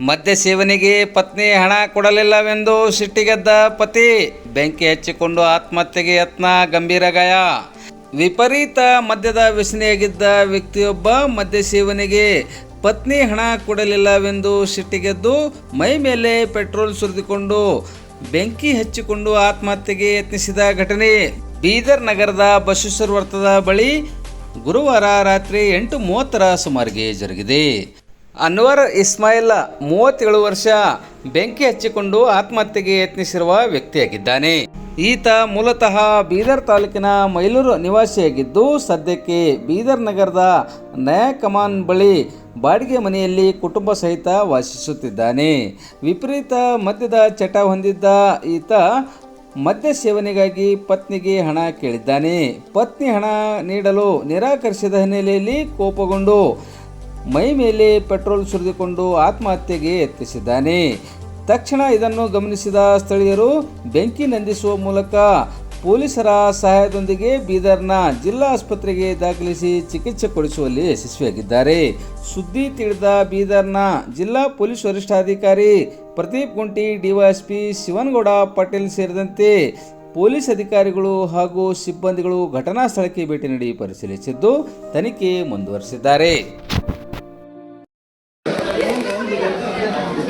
ಮದ್ಯ ಸೇವನೆಗೆ ಪತ್ನಿ ಹಣ ಕೊಡಲಿಲ್ಲವೆಂದು ಸಿಟ್ಟಿಗೆದ್ದ ಪತಿ ಬೆಂಕಿ ಹಚ್ಚಿಕೊಂಡು ಆತ್ಮಹತ್ಯೆಗೆ ಯತ್ನ, ಗಂಭೀರ ಗಾಯ. ವಿಪರೀತ ಮದ್ಯದ ವ್ಯಸನಿಯಾಗಿದ್ದ ವ್ಯಕ್ತಿಯೊಬ್ಬ ಮದ್ಯ ಸೇವನೆಗೆ ಪತ್ನಿ ಹಣ ಕೊಡಲಿಲ್ಲವೆಂದು ಸಿಟ್ಟಿಗೆದ್ದು ಮೈ ಮೇಲೆ ಪೆಟ್ರೋಲ್ ಸುರಿದುಕೊಂಡು ಬೆಂಕಿ ಹಚ್ಚಿಕೊಂಡು ಆತ್ಮಹತ್ಯೆಗೆ ಯತ್ನಿಸಿದ ಘಟನೆ. ಬೀದರ್ ನಗರದ ಬಸವೇಶ್ವರ ವರ್ತದ ಬಳಿ ಗುರುವಾರ ರಾತ್ರಿ ಎಂಟು ಮೂವತ್ತರ ಸುಮಾರಿಗೆ ಜರುಗಿದೆ. ಅನ್ವರ್ ಇಸ್ಮಾಯಿಲ್ ಮೂವತ್ತೇಳು ವರ್ಷ ಬೆಂಕಿ ಹಚ್ಚಿಕೊಂಡು ಆತ್ಮಹತ್ಯೆಗೆ ಯತ್ನಿಸಿರುವ ವ್ಯಕ್ತಿಯಾಗಿದ್ದಾನೆ. ಈತ ಮೂಲತಃ ಬೀದರ್ ತಾಲೂಕಿನ ಮೈಲೂರು ನಿವಾಸಿಯಾಗಿದ್ದು, ಸದ್ಯಕ್ಕೆ ಬೀದರ್ ನಗರದ ನಯ ಕಮಾನ್ ಬಳಿ ಬಾಡಿಗೆ ಮನೆಯಲ್ಲಿ ಕುಟುಂಬ ಸಹಿತ ವಾಸಿಸುತ್ತಿದ್ದಾನೆ. ವಿಪರೀತ ಮದ್ಯದ ಚಟ ಹೊಂದಿದ್ದ ಈತ ಮದ್ಯ ಸೇವನೆಗಾಗಿ ಪತ್ನಿಗೆ ಹಣ ಕೇಳಿದ್ದಾನೆ. ಪತ್ನಿ ಹಣ ನೀಡಲು ನಿರಾಕರಿಸಿದ ಹಿನ್ನೆಲೆಯಲ್ಲಿ ಕೋಪಗೊಂಡು ಮೈ ಮೇಲೆ ಪೆಟ್ರೋಲ್ ಸುರಿದುಕೊಂಡು ಆತ್ಮಹತ್ಯೆಗೆ ಯತ್ನಿಸಿದ್ದಾನೆ. ತಕ್ಷಣ ಇದನ್ನು ಗಮನಿಸಿದ ಸ್ಥಳೀಯರು, ಬೆಂಕಿ ನಂದಿಸುವ ಮೂಲಕ ಪೊಲೀಸರ ಸಹಾಯದೊಂದಿಗೆ ಬೀದರ್ನ ಜಿಲ್ಲಾ ಆಸ್ಪತ್ರೆಗೆ ದಾಖಲಿಸಿ ಚಿಕಿತ್ಸೆ ಕೊಡಿಸುವಲ್ಲಿ ಯಶಸ್ವಿಯಾಗಿದ್ದಾರೆ. ಸುದ್ದಿ ತಿಳಿದ ಬೀದರ್ನ ಜಿಲ್ಲಾ ಪೊಲೀಸ್ ವರಿಷ್ಠಾಧಿಕಾರಿ ಪ್ರದೀಪ್ ಗುಂಟಿ, ಡಿವೈಎಸ್ಪಿ ಶಿವನಗೌಡ ಪಾಟೀಲ್ ಸೇರಿದಂತೆ ಪೊಲೀಸ್ ಅಧಿಕಾರಿಗಳು ಹಾಗೂ ಸಿಬ್ಬಂದಿಗಳು ಘಟನಾ ಸ್ಥಳಕ್ಕೆ ಭೇಟಿ ನೀಡಿ ಪರಿಶೀಲಿಸಿದ್ದು ತನಿಖೆ ಮುಂದುವರಿಸಿದ್ದಾರೆ.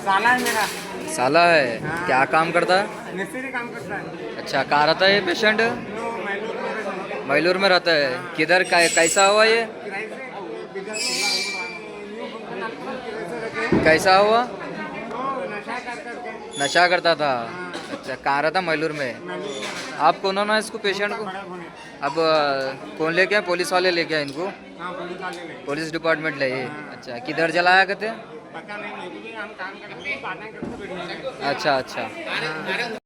साला है मेरा। साला है? हाँ। क्या काम करता है? मिस्त्री काम करता है। अच्छा कहाँ रहता है ये पेशेंट मैलूर में रहता है। है। किधर कै- कैसा हुआ ये? कैसा हुआ? नशा करता था? अच्छा कहाँ रहता मैलूर में? मैलूर में आप कौन ना इसको पेशेंट को? अब कौन लेके आए? पुलिस वाले लेके आए इनको? हाँ पुलिस डिपार्टमेंट ले। ये अच्छा किधर जलाया करते? हैं हैं अच्छा अच्छा।